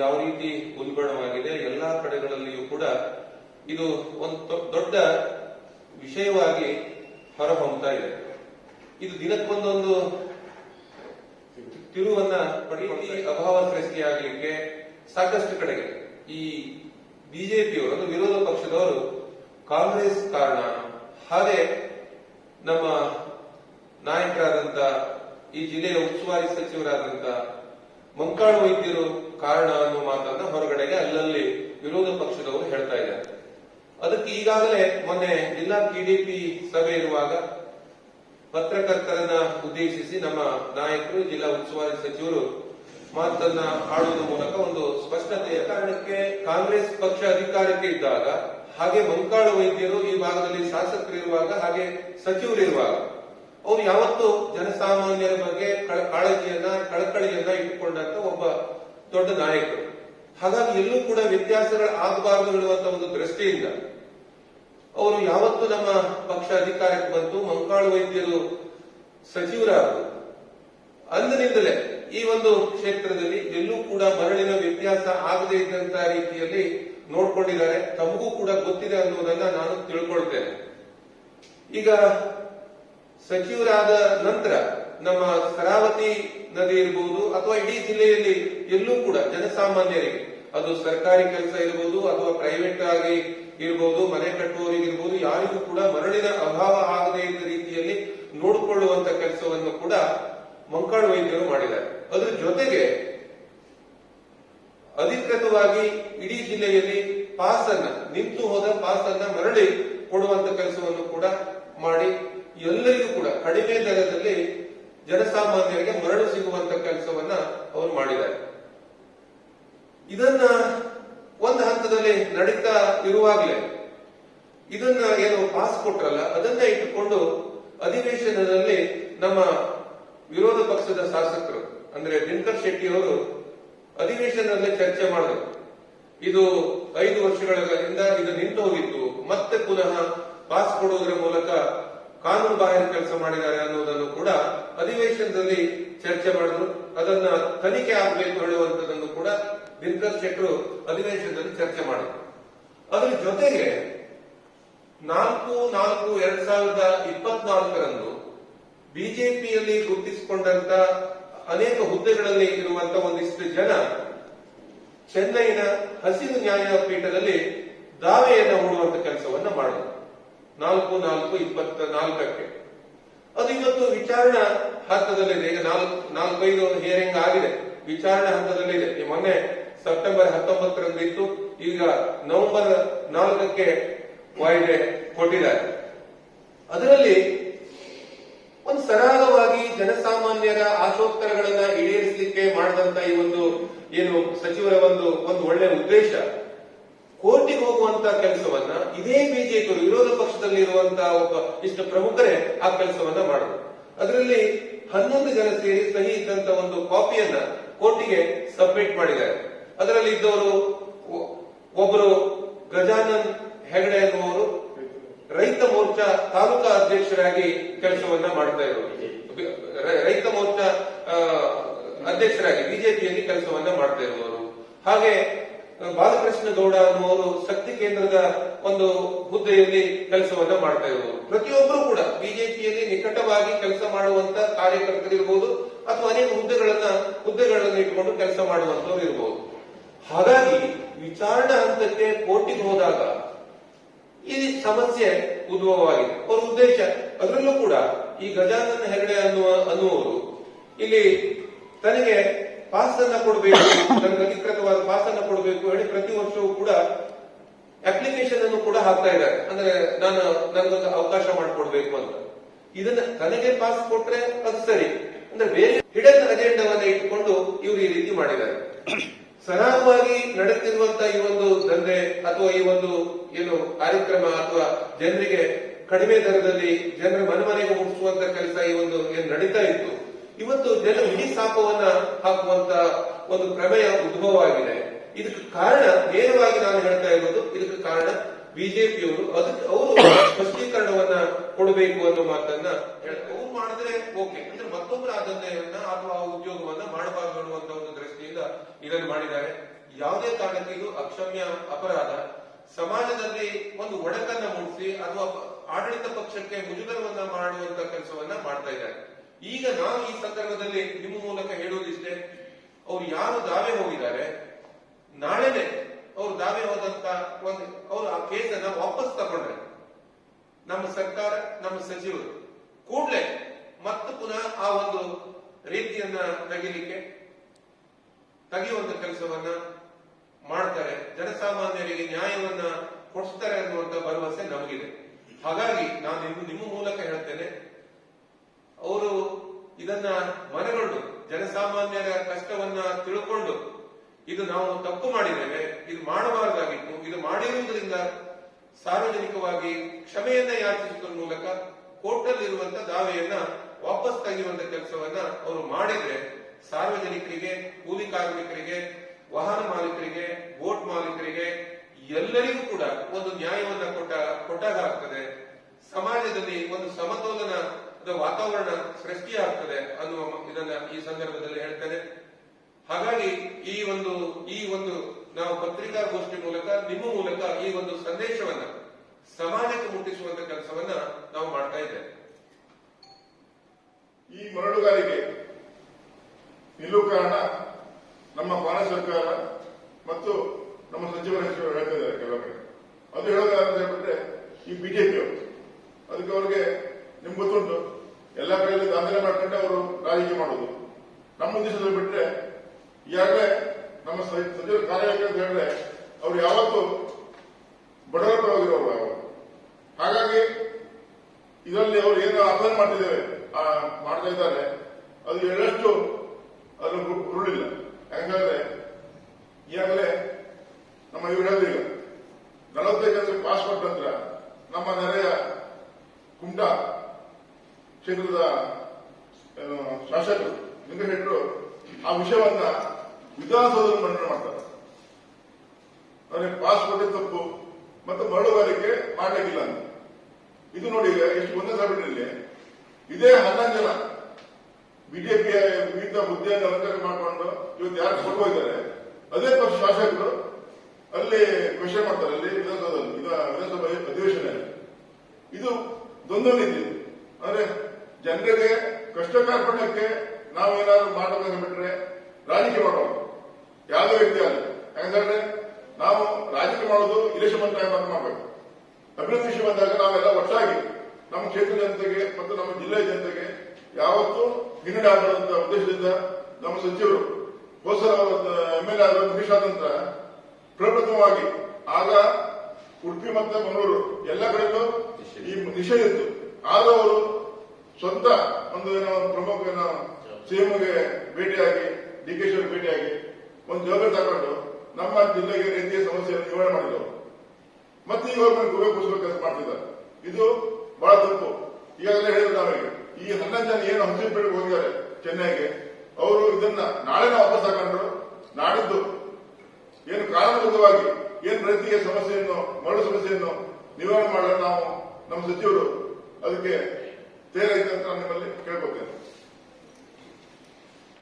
ಯಾವ ರೀತಿ ಉಲ್ಬಣವಾಗಿದೆ, ಎಲ್ಲಾ ಕಡೆಗಳಲ್ಲಿಯೂ ಕೂಡ ಇದು ಒಂದು ದೊಡ್ಡ ವಿಷಯವಾಗಿ ಹೊರಹೊಮ್ಮತಾ ಇದೆ. ಇದು ದಿನಕ್ಕೊಂದೊಂದು ತಿರುವನ್ನ ಪಡೆಯುವ ಅಭಾವ ಸೃಷ್ಟಿಯಾಗಲಿಕ್ಕೆ ಸಾಕಷ್ಟು ಕಡೆಗೆ. ಈ ಬಿಜೆಪಿಯವರು ಅಂದ್ರೆ ವಿರೋಧ ಪಕ್ಷದವರು ಕಾಂಗ್ರೆಸ್ ಕಾರಣ, ಹಾಗೆ ನಮ್ಮ ನಾಯಕರಾದಂತ ಈ ಜಿಲ್ಲೆಯ ಉಸ್ತುವಾರಿ ಸಚಿವರಾದಂತ ಮಂಕಾಳು ವೈದ್ಯರು ಕಾರಣ ಅನ್ನೋ ಮಾತನ್ನ ಹೊರಗಡೆಗೆ ಅಲ್ಲಲ್ಲಿ ವಿರೋಧ ಪಕ್ಷದವರು ಹೇಳ್ತಾ ಇದ್ದಾರೆ. ಅದಕ್ಕೆ ಈಗಾಗಲೇ ಮೊನ್ನೆ ಜಿಲ್ಲಾ ಟಿಡಿಪಿ ಸಭೆ ಇರುವಾಗ ಪತ್ರಕರ್ತರನ್ನ ಉದ್ದೇಶಿಸಿ ನಮ್ಮ ನಾಯಕರು, ಜಿಲ್ಲಾ ಉಸ್ತುವಾರಿ ಸಚಿವರು ಮಾತನ್ನ ಆಡುವುದರ ಮೂಲಕ ಒಂದು ಸ್ಪಷ್ಟತೆಯ ಕಾರಣಕ್ಕೆ ಕಾಂಗ್ರೆಸ್ ಪಕ್ಷ ಅಧಿಕಾರಕ್ಕೆ ಇದ್ದಾಗ, ಹಾಗೆ ಮಂಕಾಳು ವೈದ್ಯರು ಈ ಭಾಗದಲ್ಲಿ ಶಾಸಕರಿರುವಾಗ ಹಾಗೆ ಸಚಿವರಿರುವಾಗ ಅವರು ಯಾವತ್ತೂ ಜನಸಾಮಾನ್ಯರ ಬಗ್ಗೆ ಕಳ- ಕಾಳಜಿಯನ್ನ, ಕಳಕಳಿಯನ್ನ ಇಟ್ಟುಕೊಂಡಂತ ಒಬ್ಬ ದೊಡ್ಡ ನಾಯಕರು. ಹಾಗಾಗಿ ಎಲ್ಲೂ ಕೂಡ ವ್ಯತ್ಯಾಸಗಳು ಆಗಬಾರದು ಹೇಳುವಂತ ಒಂದು ದೃಷ್ಟಿಯಿಂದ ಅವರು ಯಾವತ್ತು ನಮ್ಮ ಪಕ್ಷ ಅಧಿಕಾರಕ್ಕೆ ಬಂತು ಮಂಕಾಳು ವೈದ್ಯರು ಸಚಿವರಾದರು ಅಂದಿನಿಂದಲೇ ಈ ಒಂದು ಕ್ಷೇತ್ರದಲ್ಲಿ ಎಲ್ಲೂ ಕೂಡ ಮರಳಿನ ವ್ಯತ್ಯಾಸ ಆಗದೇ ಇದ್ದಂತ ರೀತಿಯಲ್ಲಿ ನೋಡ್ಕೊಂಡಿದ್ದಾರೆ. ತಮಗೂ ಕೂಡ ಗೊತ್ತಿದೆ ಅನ್ನೋದನ್ನ ನಾನು ತಿಳ್ಕೊಳ್ತೇನೆ. ಈಗ ಸಚಿವರಾದ ನಂತರ ನಮ್ಮ ಕರಾವತಿ ನದಿ ಇರಬಹುದು ಅಥವಾ ಇಡೀ ಜಿಲ್ಲೆಯಲ್ಲಿ ಎಲ್ಲೂ ಕೂಡ ಜನಸಾಮಾನ್ಯರಿಗೆ ಅದು ಸರ್ಕಾರಿ ಕೆಲಸ ಇರಬಹುದು ಅಥವಾ ಪ್ರೈವೇಟ್ ಆಗಿ ಇರಬಹುದು ಮನೆ ಕಟ್ಟುವವರಿಗೆ ಇರಬಹುದು ಯಾರಿಗೂ ಕೂಡ ಮರಳಿನ ಅಭಾವ ಆಗದೇ ಇದ್ದ ರೀತಿಯಲ್ಲಿ ನೋಡಿಕೊಳ್ಳುವಂತ ಕೆಲಸವನ್ನು ಕೂಡ ಮಂಕಾಳು ವೈದ್ಯರು ಮಾಡಿದ್ದಾರೆ. ಅದ್ರ ಜೊತೆಗೆ ಅಧಿಕೃತವಾಗಿ ಇಡೀ ಜಿಲ್ಲೆಯಲ್ಲಿ ಪಾಸ್ ಅನ್ನ ನಿಂತು ಹೋದ ಪಾಸ್ ಅನ್ನ ಮರಳಿ ಕೊಡುವಂತ ಕೆಲಸವನ್ನು ಕೂಡ ಮಾಡಿ, ಎಲ್ಲರಿಗೂ ಕೂಡ ಕಡಿಮೆ ದರದಲ್ಲಿ ಜನಸಾಮಾನ್ಯರಿಗೆ ಮರಳು ಸಿಗುವಂತ ಕೆಲಸವನ್ನ ಅವರು ಮಾಡಿದ್ದಾರೆ. ಇದನ್ನ ಒಂದು ಹಂತದಲ್ಲಿ ನಡೀತಾ ಇರುವಾಗಲೇ ಇದನ್ನ ಏನು ಪಾಸ್ ಕೊಟ್ರಲ್ಲ, ಅದನ್ನ ಇಟ್ಟುಕೊಂಡು ಅಧಿವೇಶನದಲ್ಲಿ ನಮ್ಮ ವಿರೋಧ ಪಕ್ಷದ ಶಾಸಕರು, ಅಂದ್ರೆ ದಿನಕರ್ ಶೆಟ್ಟಿ ಅವರು ಅಧಿವೇಶನದಲ್ಲಿ ಚರ್ಚೆ ಮಾಡಿದ್ರು. ಇದು ಐದು ವರ್ಷಗಳಿಂದ ಇದು ನಿಂತು ಹೋಗಿತ್ತು ಮತ್ತೆ ಪುನಃ ಪಾಸ್ ಕೊಡುವುದರ ಮೂಲಕ ಕಾನೂನು ಬಾಹಿರ ಕೆಲಸ ಮಾಡಿದ್ದಾರೆ ಅನ್ನೋದನ್ನು ಕೂಡ ಅಧಿವೇಶನದಲ್ಲಿ ಚರ್ಚೆ ಮಾಡಿದ್ರು. ಅದನ್ನ ತನಿಖೆ ಆಗಬೇಕು ಹೇಳುವಂತದನ್ನು ಕೂಡ ದಿನಕರ್ ಶೆಟ್ಟರು ಅಧಿವೇಶನದಲ್ಲಿ ಚರ್ಚೆ ಮಾಡಿದ್ರು. ಅದರ ಜೊತೆಗೆ ನಾಲ್ಕು ನಾಲ್ಕು ಎರಡ್ ಸಾವಿರದ ಇಪ್ಪತ್ನಾಲ್ಕರಂದು ಬಿಜೆಪಿಯಲ್ಲಿ ಗುರುತಿಸಿಕೊಂಡಂತ ಅನೇಕ ಹುದ್ದೆಗಳಲ್ಲಿ ಇರುವಂತ ಒಂದಿಷ್ಟು ಜನ ಚೆನ್ನೈನ ಹಸಿರು ನ್ಯಾಯಪೀಠದಲ್ಲಿ ದಾವೆಯನ್ನು ಹೂಡುವಂತ ಕೆಲಸವನ್ನ ಮಾಡಿದ್ರು. ನಾಲ್ಕು ನಾಲ್ಕು, ಇಪ್ಪತ್ತ ನಾಲ್ಕಕ್ಕೆ. ಅದು ಇವತ್ತು ವಿಚಾರಣಾ ಹಂತದಲ್ಲಿದೆ. ಈಗ ನಾಲ್ಕು, ನಾಲ್ಕೈದು ಹಿಯರಿಂಗ್ ಆಗಿದೆ. ವಿಚಾರಣಾ ಹಂತದಲ್ಲಿದೆ. ಮೊನ್ನೆ ಸೆಪ್ಟೆಂಬರ್ ಹತ್ತೊಂಬತ್ತರಂದು ಇತ್ತು ಈಗ ನವೆಂಬರ್ ನಾಲ್ಕಕ್ಕೆ ವಾಯಿದೆ ಕೊಟ್ಟಿದ್ದಾರೆ. ಅದರಲ್ಲಿ ಒಂದು ಸರಾಗವಾಗಿ ಜನಸಾಮಾನ್ಯರ ಆಶೋತ್ತರಗಳನ್ನ ಈಡೇರಿಸಲಿಕ್ಕೆ ಮಾಡಿದಂತ ಈ ಒಂದು ಏನು ಸಚಿವರ ಒಂದು ಒಂದು ಒಳ್ಳೆ ಉದ್ದೇಶ. ಕೋರ್ಟಿಗೆ ಹೋಗುವಂತ ಕೆಲಸವನ್ನ ಇದೇ ಬಿಜೆಪಿ ವಿರೋಧ ಪಕ್ಷದಲ್ಲಿ ಇರುವಂತಹ ಒಬ್ಬ ಇಷ್ಟು ಪ್ರಮುಖರೇ ಆ ಕೆಲಸವನ್ನ ಮಾಡಿದ್ರು ಅದರಲ್ಲಿ ಹನ್ನೊಂದು ಜನ ಸೇರಿ ಸಹಿ ಇದ್ದಂತ ಒಂದು ಕಾಪಿಯನ್ನ ಕೋರ್ಟಿಗೆ ಸಬ್ಮಿಟ್ ಮಾಡಿದ್ದಾರೆ. ಅದರಲ್ಲಿ ಇದ್ದವರು ಒಬ್ಬರು ಗಜಾನನ್ ಹೆಗಡೆ ಎನ್ನುವರು ರೈತ ಮೋರ್ಚಾ ತಾಲೂಕಾ ಅಧ್ಯಕ್ಷರಾಗಿ ಕೆಲಸವನ್ನ ಮಾಡ್ತಾ ಇರೋರು. ರೈತ ಮೋರ್ಚಾ ಅಧ್ಯಕ್ಷರಾಗಿ, ಬಿಜೆಪಿಯಲ್ಲಿ ಕೆಲಸವನ್ನ ಮಾಡ್ತಾ ಇರುವವರು. ಹಾಗೆ ಬಾಲಕೃಷ್ಣ ಗೌಡ ಅನ್ನುವರು ಶಕ್ತಿ ಕೇಂದ್ರದ ಒಂದು ಹುದ್ದೆಯಲ್ಲಿ ಕೆಲಸವನ್ನ ಮಾಡ್ತಾ ಇರುವುದು ಪ್ರತಿಯೊಬ್ಬರು ಕೂಡ ಬಿಜೆಪಿಯಲ್ಲಿ ನಿಕಟವಾಗಿ ಕೆಲಸ ಮಾಡುವಂತ ಕಾರ್ಯಕರ್ತರಿರ್ಬೋದು ಅಥವಾ ಅನೇಕ ಹುದ್ದೆಗಳನ್ನ ಹುದ್ದೆಗಳನ್ನು ಇಟ್ಟುಕೊಂಡು ಕೆಲಸ ಮಾಡುವಂತವ್ರು ಇರಬಹುದು ಹಾಗಾಗಿ ವಿಚಾರಣಾ ಹಂತಕ್ಕೆ ಕೋರ್ಟಿಗೆ ಹೋದಾಗ ಈ ಸಮಸ್ಯೆ ಉದ್ಭವವಾಗಿದೆ. ಅವರ ಉದ್ದೇಶ, ಅದರಲ್ಲೂ ಕೂಡ ಈ ಗಜಾನನ ಹೆಗಡೆ ಅನ್ನುವ ಅನ್ನುವರು ಇಲ್ಲಿ ತನಗೆ ಪಾಸ್ ಅನ್ನ ಕೊಡಬೇಕು ನಮ್ಗೆ ಅಧಿಕೃತವಾದ ಪಾಸ್ ಅನ್ನ ಕೊಡಬೇಕು ಹೇಳಿ ಪ್ರತಿ ವರ್ಷವೂ ಕೂಡ ಅಪ್ಲಿಕೇಶನ್ ಅನ್ನು ಕೂಡ ಹಾಕ್ತಾ ಇದ್ದಾರೆ. ಅಂದ್ರೆ ನಾನು, ನನಗೊಂದು ಅವಕಾಶ ಮಾಡಿಕೊಡ್ಬೇಕು ಅಂತ. ಇದನ್ನ ತನಗೆ ಪಾಸ್ ಕೊಟ್ರೆ ಅದು ಸರಿ. ಅಂದ್ರೆ ಬೇರೆ ಹಿಡನ್ ಅಜೆಂಡವನ್ನ ಇಟ್ಟುಕೊಂಡು ಇವರು ಈ ರೀತಿ ಮಾಡಿದ್ದಾರೆ. ಸರಾಗವಾಗಿ ನಡೆಯುತ್ತಿರುವಂತಹ ಈ ಒಂದು ದಂಧೆ ಅಥವಾ ಈ ಒಂದು ಏನು ಕಾರ್ಯಕ್ರಮ ಅಥವಾ ಜನರಿಗೆ ಕಡಿಮೆ ದರದಲ್ಲಿ ಜನರ ಮನೆ ಮನೆಗೆ ಮುಟ್ಟಿಸುವಂತ ಕೆಲಸ ಈ ಒಂದು ಏನು ನಡೀತಾ ಇತ್ತು ಇವತ್ತು ಜನ ಹಿಡಿ ಸಾಪವನ್ನ ಹಾಕುವಂತ ಒಂದು ಪ್ರಮೇಯ ಉದ್ಭವ ಆಗಿದೆ ಇದಕ್ಕೆ ಕಾರಣ ನೇರವಾಗಿ ನಾನು ಹೇಳ್ತಾ ಇರೋದು, ಇದಕ್ಕೆ ಕಾರಣ ಬಿಜೆಪಿಯವರು ಅದಕ್ಕೆ ಅವರು ಸ್ಪಷ್ಟೀಕರಣವನ್ನ ಕೊಡಬೇಕು ಅನ್ನೋ ಮಾತನ್ನ ಅವ್ರು ಮಾಡಿದ್ರೆ ಓಕೆ. ಅಂದ್ರೆ ಮತ್ತೊಬ್ಬರ ಆ ದಂಧೆಯನ್ನ ಅಥವಾ ಉದ್ಯೋಗವನ್ನ ಮಾಡಬಾರದು ಅನ್ನುವಂತ ಒಂದು ದೃಷ್ಟಿಯಿಂದ ಇದನ್ನು ಮಾಡಿದ್ದಾರೆ. ಯಾವುದೇ ಕಾರಣಕ್ಕೆ ಇದು ಅಕ್ಷಮ್ಯ ಅಪರಾಧ. ಸಮಾಜದಲ್ಲಿ ಒಂದು ಒಡಕನ್ನ ಮೂಡಿಸಿ ಅಥವಾ ಆಡಳಿತ ಪಕ್ಷಕ್ಕೆ ಮುಜುಗರವನ್ನ ಮಾಡುವಂತ ಕೆಲಸವನ್ನ ಮಾಡ್ತಾ ಇದ್ದಾರೆ. ಈಗ ನಾನು ಈ ಸಂದರ್ಭದಲ್ಲಿ ನಿಮ್ಮ ಮೂಲಕ ಹೇಳುವುದಿಷ್ಟೇ ಅವ್ರು ಯಾರು ದಾವೆ ಹೋಗಿದ್ದಾರೆ, ನಾಳೆನೆ ಅವ್ರು ದಾವೆ ಹೋದಂತ ಒಂದು ಅವ್ರು ಆ ಕೇಸನ್ನ ವಾಪಸ್ ತಗೊಂಡ್ರೆ ನಮ್ಮ ಸರ್ಕಾರ, ನಮ್ಮ ಸಚಿವರು ಕೂಡಲೇ ಮತ್ತೆ ಪುನಃ ಆ ಒಂದು ರೀತಿಯನ್ನ ತೆಗಿಲಿಕ್ಕೆ ತೆಗೆಯುವಂತ ಕೆಲಸವನ್ನ ಮಾಡ್ತಾರೆ. ಜನಸಾಮಾನ್ಯರಿಗೆ ನ್ಯಾಯವನ್ನ ಕೊಡಿಸ್ತಾರೆ ಅನ್ನುವಂತ ಭರವಸೆ ನಮಗಿದೆ. ಹಾಗಾಗಿ ನಾನು ನಿಮ್ಮ ಮೂಲಕ ಹೇಳ್ತೇನೆ ಇದನ್ನ ಮನಗೊಂಡು, ಜನಸಾಮಾನ್ಯರ ಕಷ್ಟವನ್ನ ತಿಳ್ಕೊಂಡು ಇದು ನಾವು ತಪ್ಪು ಮಾಡಿದ್ದೇವೆ, ಇದು ಮಾಡಬಾರದಾಗಿತ್ತು, ಇದು ಮಾಡಿರುವುದರಿಂದ ಸಾರ್ವಜನಿಕವಾಗಿ ಕ್ಷಮೆಯನ್ನ ಯಾಚಿಸುವ ಮೂಲಕ ಕೋರ್ಟಲ್ಲಿ ಇರುವಂತ ದಾವೆಯನ್ನ ವಾಪಸ್ ತೆಗೆಯುವಂತ ಕೆಲಸವನ್ನ ಅವರು ಮಾಡಿದ್ರೆ ಸಾರ್ವಜನಿಕರಿಗೆ, ಕೂಲಿ ಕಾರ್ಮಿಕರಿಗೆ, ವಾಹನ ಮಾಲೀಕರಿಗೆ, ಬೋಟ್ ಮಾಲೀಕರಿಗೆ ಎಲ್ಲರಿಗೂ ಕೂಡ ಒಂದು ನ್ಯಾಯವನ್ನ ಕೊಟ್ಟ ಕೊಟ್ಟಾಗ ಸಮಾಜದಲ್ಲಿ ಒಂದು ಸಮತೋಲನದ ವಾತಾವರಣ ಸೃಷ್ಟಿಯಾಗ್ತದೆ ಅನ್ನುವ ಇದನ್ನ ಈ ಸಂದರ್ಭದಲ್ಲಿ ಹೇಳ್ತೇನೆ. ಹಾಗಾಗಿ ಈ ಒಂದು ಈ ಒಂದು ನಾವು ಪತ್ರಿಕಾಗೋಷ್ಠಿ ಮೂಲಕ, ನಿಮ್ಮ ಮೂಲಕ ಈ ಒಂದು ಸಂದೇಶವನ್ನ, ಸಮಾಜಕ್ಕೆ ಮುಟ್ಟಿಸುವಂತ ಕೆಲಸವನ್ನ ನಾವು ಮಾಡ್ತಾ ಇದ್ದೇವೆ. ಈ ಮರಳುಗಾರಿಕೆ ನಿಲ್ಲುವ ಕಾರಣ ನಮ್ಮ ಭಾರತ ಸರ್ಕಾರ ಮತ್ತು ನಮ್ಮ ಸಚಿವರ ಹೆಸರು ಹೇಳ್ತಾ ಇದ್ದಾರೆ ಕೆಲವು ಕಡೆ ಅದು ಹೇಳೋದಾದ್ರೆ ಈ ಬಿಜೆಪಿ ಅವರು. ಅದಕ್ಕೆ ಅವ್ರಿಗೆ ನಿಮ್ಗೆ ಗೊತ್ತುಂಟು? ಎಲ್ಲ ಕಡೆಯಲ್ಲಿ ದಾಂಧಲೆ ಮಾಡ್ಕೊಂಡೆ ಅವರು ರಾಜಕೀಯ ಮಾಡೋದು. ನಮ್ಮ ದೇಶದಲ್ಲಿ ಬಿಟ್ರೆ, ಈಗಾಗಲೇ ನಮ್ಮ ಸ- ಸಚಿವರ ಕಾರ್ಯಾಲಯ ಅಂತ ಹೇಳಿದ್ರೆ, ಅವ್ರು ಯಾವತ್ತೂ ಬಡವರ ಪರವಾಗಿರೋರು ಹಾಗಾಗಿ, ಇದರಲ್ಲಿ ಅವರು ಏನು ಅಪರಾಧ ಮಾಡ್ತಿದ್ದೇವೆ ಮಾಡ್ತಾ ಇದ್ದಾರೆ, ಅದು ಎಳ್ಳಷ್ಟು ಅದು ಉರುಳಿಲ್ಲ ಯಾಕಂದ್ರೆ ಈಗಾಗಲೇ ನಮ್ಮ ಇವರು ಈಗ, ನಲವತ್ತೈದು ಪಾಸ್ಪೋರ್ಟ್ ನಂತರ ನಮ್ಮ ನೆರೆಯ ಕುಮಟಾ ಕ್ಷೇತ್ರದ ಶಾಸಕರು ಲಿಂಗಶೆಟ್ಟರು ಆ ವಿಷಯವನ್ನ ವಿಧಾನಸೌಧದಲ್ಲಿ ಮಂಡನೆ ಮಾಡ್ತಾರೆ. ಅಂದ್ರೆ ಪಾಸ್ಪೋರ್ಟ್ ತಪ್ಪು, ಮತ್ತು ಮರಳುಗಾರಿಕೆ ಮಾಡಲಿಕ್ಕಿಲ್ಲ ಅಂತ. ಇದು ನೋಡಿ ಈಗ ಎಷ್ಟು ಒಂದೇ ಸಭೆಯಲ್ಲಿ ಇದೇ ಹನ್ನೊಂದು ಜನ ಬಿಜೆಪಿಯ ವಿವಿಧ ಹುದ್ದೆಯನ್ನು ಅಲಂಕಾರ ಮಾಡಿಕೊಂಡು ಇವತ್ತು ಯಾರು ಕೊಟ್ಟು ಅದೇ ಪಕ್ಷ ಶಾಸಕರು ಅಲ್ಲಿ ಕ್ವಶನ್ ಮಾಡ್ತಾರೆ, ಅಲ್ಲಿ ವಿಧಾನಸೌಧದಲ್ಲಿ ವಿಧಾನಸಭೆ ಅಧಿವೇಶನ ಇದು ದ್ವಂದ್ವ ನೀತಿ. ಅಂದ್ರೆ ಜನರಿಗೆ ಕಷ್ಟ ಕಾರ್ಪಣ್ಯಕ್ಕೆ ನಾವೇನಾದ್ರೂ ಮಾಡಬೇಕು ಬಿಟ್ರೆ ರಾಜಕೀಯ ಮಾಡೋದು. ಯಾವುದೇ ವ್ಯಕ್ತಿ ಆಗಲಿ. ಯಾಕಂದ್ರೆ ನಾವು ರಾಜಕೀಯ ಮಾಡೋದು ಇಲೆಕ್ಷನ್ ಟೈಮ್ ಮಾಡಬೇಕು. ಅಭಿವೃದ್ಧಿ ವಿಷಯ ಬಂದಾಗ ನಾವೆಲ್ಲ ಒಟ್ಟಾಗಿ ನಮ್ಮ ಕ್ಷೇತ್ರ ಜನತೆಗೆ ಮತ್ತು ನಮ್ಮ ಜಿಲ್ಲೆಯ ಜನತೆಗೆ ಯಾವತ್ತೂ ಹಿನ್ನಡೆ ಆಗಬಾರದಂತ ಉದ್ದೇಶದಿಂದ ನಮ್ಮ ಸಚಿವರು ಹೊಸರ ಎಂ ಎಲ್ ಎ ಆದ ಮುಗೀಶ್ ಆದ ನಂತರ ಪ್ರಪ್ರಥಮವಾಗಿ ಆಗ ಉಡುಪಿ ಮತ್ತು ಮಂಗಳೂರು ಎಲ್ಲ ಕಡೆಯಲ್ಲೂ ಈ ನಿಷೇಧ ಇತ್ತು. ಆಗ ಅವರು ಸ್ವಂತ ಒಂದು ಏನೋ ಪ್ರಮುಖ ಏನೋ ಸಿಎಂಗೆ ಭೇಟಿಯಾಗಿ, ಡಿ ಕೆ ಶಿವರ್ ಭೇಟಿಯಾಗಿ ಒಂದು ಜೋಗ ತಗೊಂಡು ನಮ್ಮ ಜಿಲ್ಲೆಗೆ ರೀತಿಯ ಸಮಸ್ಯೆಯನ್ನು ನಿವಾರಣೆ ಮಾಡಿದ್ರು. ಮತ್ತೆ ಈ ಗೌರ್ಮೆಂಟ್ ಗುಬೆ ಕೂರಿಸುವ ಕೆಲಸ ಮಾಡ್ತಿದ್ದಾರೆ. ಇದು ಬಹಳ ತಪ್ಪು. ಈಗಾಗಲೇ ಹೇಳಿದ್ರು ನಾವೀಗ. ಈ ಹನ್ನೊಂದು ಜನ ಏನು ಹಂಚಿಪೇಟೆಗೆ ಹೋಗಿದ್ದಾರೆ ಚೆನ್ನೈಗೆ, ಅವರು ಇದನ್ನ ನಾಳೆನ ವಾಪಸ್ ತಗೊಂಡ್ರು ನಾಡಿದ್ದು ಏನು ಕಾನೂನುಬದ್ಧವಾಗಿ ಏನು ರೀತಿಯ ಸಮಸ್ಯೆಯನ್ನು, ಮರಳು ಸಮಸ್ಯೆಯನ್ನು ನಿವಾರಣೆ ಮಾಡಲು ನಾವು ನಮ್ಮ ಸಚಿವರು ಅದಕ್ಕೆ ತೇರೈತೆ ಅಂತ ನಾನು ನಿಮ್ಮಲ್ಲಿ ಕೇಳ್ಕೊತೇನೆ.